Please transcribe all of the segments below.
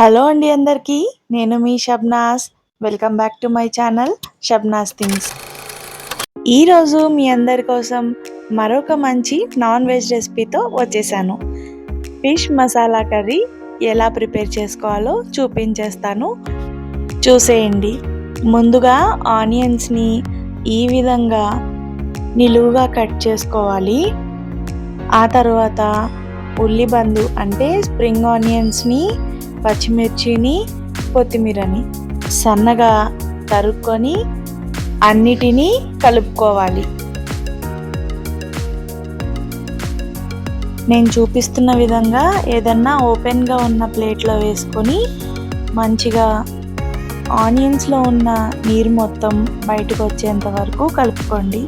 Hello అండి అందరికీ నేను మీ Shabnas. Welcome back to my channel Shabnas things ఈరోజు మీ అందరి కోసం మరొక మంచి నాన్ వెజ్ రెసిపీతో వచ్చేసాను. ఫిష్ మసాలా కర్రీ ఎలా ప్రిపేర్ చేసుకోవాలో చూపించేస్తాను. చూసేయండి. ముందుగా ఆనియన్స్ని ఈ విధంగా నిలువుగా కట్ చేసుకోవాలి. ఆ తర్వాత ఉల్లిబందు అంటే స్ప్రింగ్ ఆనియన్స్ని పచ్చిమిర్చిని కొత్తిమీరని సన్నగా తరుక్కొని అన్నిటినీ కలుపుకోవాలి. నేను చూపిస్తున్న విధంగా ఏదన్నా ఓపెన్గా ఉన్న ప్లేట్లో వేసుకొని మంచిగా ఆనియన్స్లో ఉన్న నీరు మొత్తం బయటకు వచ్చేంత వరకు కలుపుకోండి.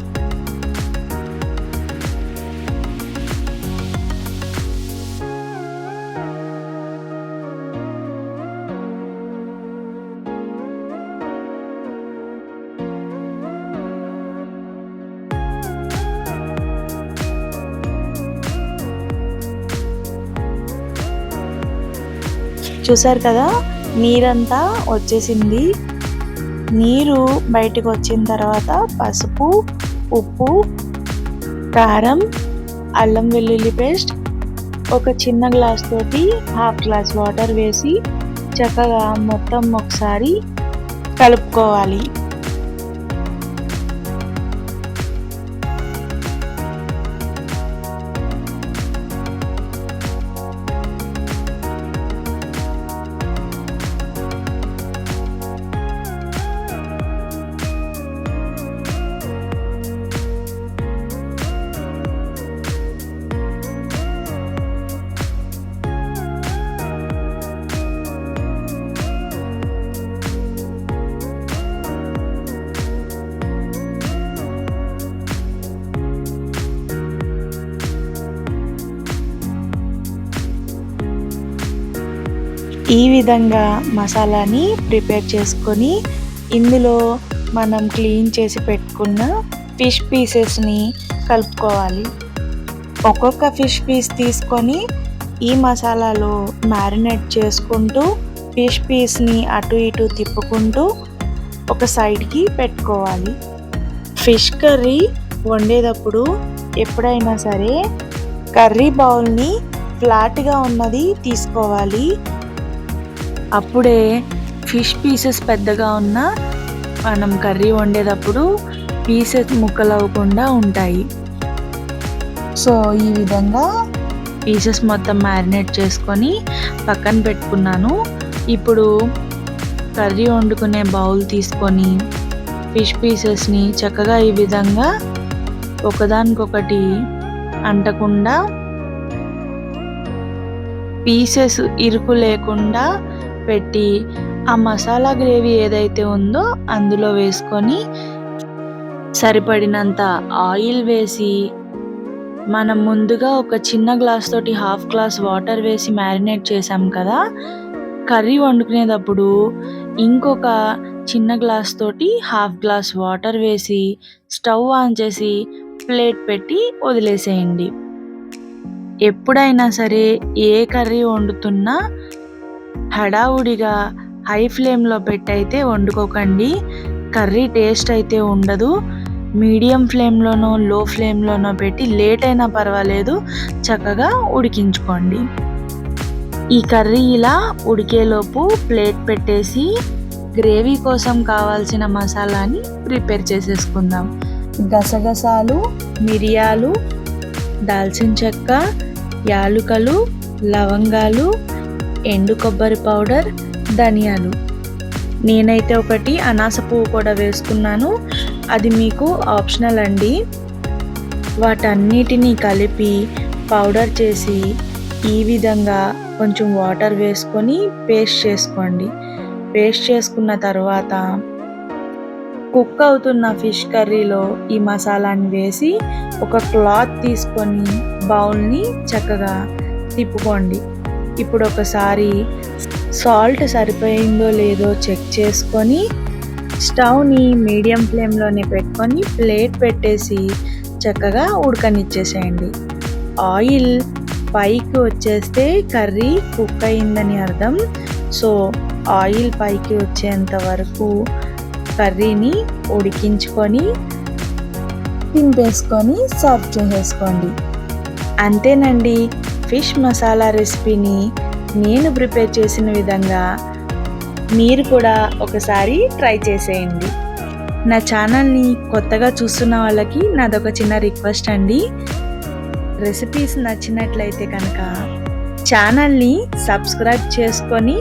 చూసారు కదా నీరంతా వచ్చేసింది. నీరు బయటకు వచ్చిన తర్వాత పసుపు ఉప్పు కారం అల్లం వెల్లుల్లి పేస్ట్ ఒక చిన్న గ్లాస్ తోటి హాఫ్ గ్లాస్ వాటర్ వేసి చక్కగా మొత్తం ఒకసారి కలుపుకోవాలి. ఈ విధంగా మసాలాని ప్రిపేర్ చేసుకొని ఇందులో మనం క్లీన్ చేసి పెట్టుకున్న ఫిష్ పీసెస్ని కలుపుకోవాలి. ఒక్కొక్క ఫిష్ పీస్ తీసుకొని ఈ మసాలాలో మ్యారినేట్ చేసుకుంటూ ఫిష్ పీస్ని అటు ఇటు తిప్పుకుంటూ ఒక సైడ్కి పెట్టుకోవాలి. ఫిష్ కర్రీ వండేటప్పుడు ఎప్పుడైనా సరే కర్రీ బౌల్ని ఫ్లాట్గా ఉన్నది తీసుకోవాలి. అప్పుడే ఫిష్ పీసెస్ పెద్దగా ఉన్న మనం కర్రీ వండేటప్పుడు పీసెస్ ముక్కలు అవ్వకుండా ఉంటాయి. సో ఈ విధంగా పీసెస్ మొత్తం మ్యారినేట్ చేసుకొని పక్కన పెట్టుకున్నాను. ఇప్పుడు కర్రీ వండుకునే బౌల్ తీసుకొని ఫిష్ పీసెస్ని చక్కగా ఈ విధంగా ఒకదానికొకటి అంటకుండా పీసెస్ ఇరుకు లేకుండా పెట్టి ఆ మసాలా గ్రేవీ ఏదైతే ఉందో అందులో వేసుకొని సరిపడినంత ఆయిల్ వేసి మనం ముందుగా ఒక చిన్న గ్లాస్ తోటి హాఫ్ గ్లాస్ వాటర్ వేసి మ్యారినేట్ చేసాం కదా కర్రీ వండుకునేటప్పుడు ఇంకొక చిన్న గ్లాస్ తోటి హాఫ్ గ్లాస్ వాటర్ వేసి స్టవ్ ఆన్ చేసి ప్లేట్ పెట్టి వదిలేసేయండి. ఎప్పుడైనా సరే ఏ కర్రీ వండుతున్నా హడావుడిగా హై ఫ్లేమ్లో పెట్టయితే వండుకోకండి. కర్రీ టేస్ట్ అయితే ఉండదు. మీడియం ఫ్లేమ్లోనో లో ఫ్లేమ్లోనో పెట్టి లేట్ అయినా పర్వాలేదు. చక్కగా ఉడికించుకోండి. ఈ కర్రీ ఇలా ఉడికేలోపు ప్లేట్ పెట్టేసి గ్రేవీ కోసం కావాల్సిన మసాలాని ప్రిపేర్ చేసేసుకుందాం. గసగసాలు మిరియాలు దాల్చిన చెక్క యాలుకలు లవంగాలు ఎండు కొబ్బరి పౌడర్ ధనియాలు. నేనైతే ఒకటి అనాస పువ్వు కూడా వేసుకున్నాను అది మీకు ఆప్షనల్ అండి. వాటన్నిటినీ కలిపి పౌడర్ చేసి ఈ విధంగా కొంచెం వాటర్ వేసుకొని పేస్ట్ చేసుకోండి. పేస్ట్ చేసుకున్న తర్వాత కుక్ అవుతున్న ఫిష్ కర్రీలో ఈ మసాలాని వేసి ఒక క్లాత్ తీసుకొని బౌల్ని చక్కగా తిప్పుకోండి. ఇప్పుడు ఒకసారి సాల్ట్ సరిపోయిందో లేదో చెక్ చేసుకొని స్టవ్ని మీడియం ఫ్లేమ్లోనే పెట్టుకొని ప్లేట్ పెట్టేసి చక్కగా ఉడకనిచ్చేసేయండి. ఆయిల్ పైకి వచ్చేస్తే కర్రీ కుక్ అయిందని అర్థం. సో ఆయిల్ పైకి వచ్చేంత వరకు కర్రీని ఉడికించుకొని తింపేసుకొని సర్వ్ చేసేసుకోండి. అంతేనండి. ఫిష్ మసాలా రెసిపీని నేను ప్రిపేర్ చేసిన విధంగా మీరు కూడా ఒకసారి ట్రై చేసేయండి. నా ఛానల్ని కొత్తగా చూస్తున్న వాళ్ళకి నాదొక చిన్న రిక్వెస్ట్ అండి. రెసిపీస్ నచ్చినట్లయితే కనుక ఛానల్ని సబ్స్క్రైబ్ చేసుకొని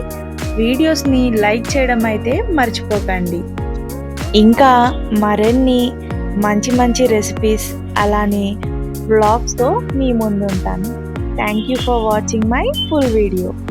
వీడియోస్ని లైక్ చేయడం అయితే మర్చిపోకండి. ఇంకా మరిన్ని మంచి మంచి రెసిపీస్ అలానే వ్లాగ్స్తో మీ ముందు Thank you for watching my full video.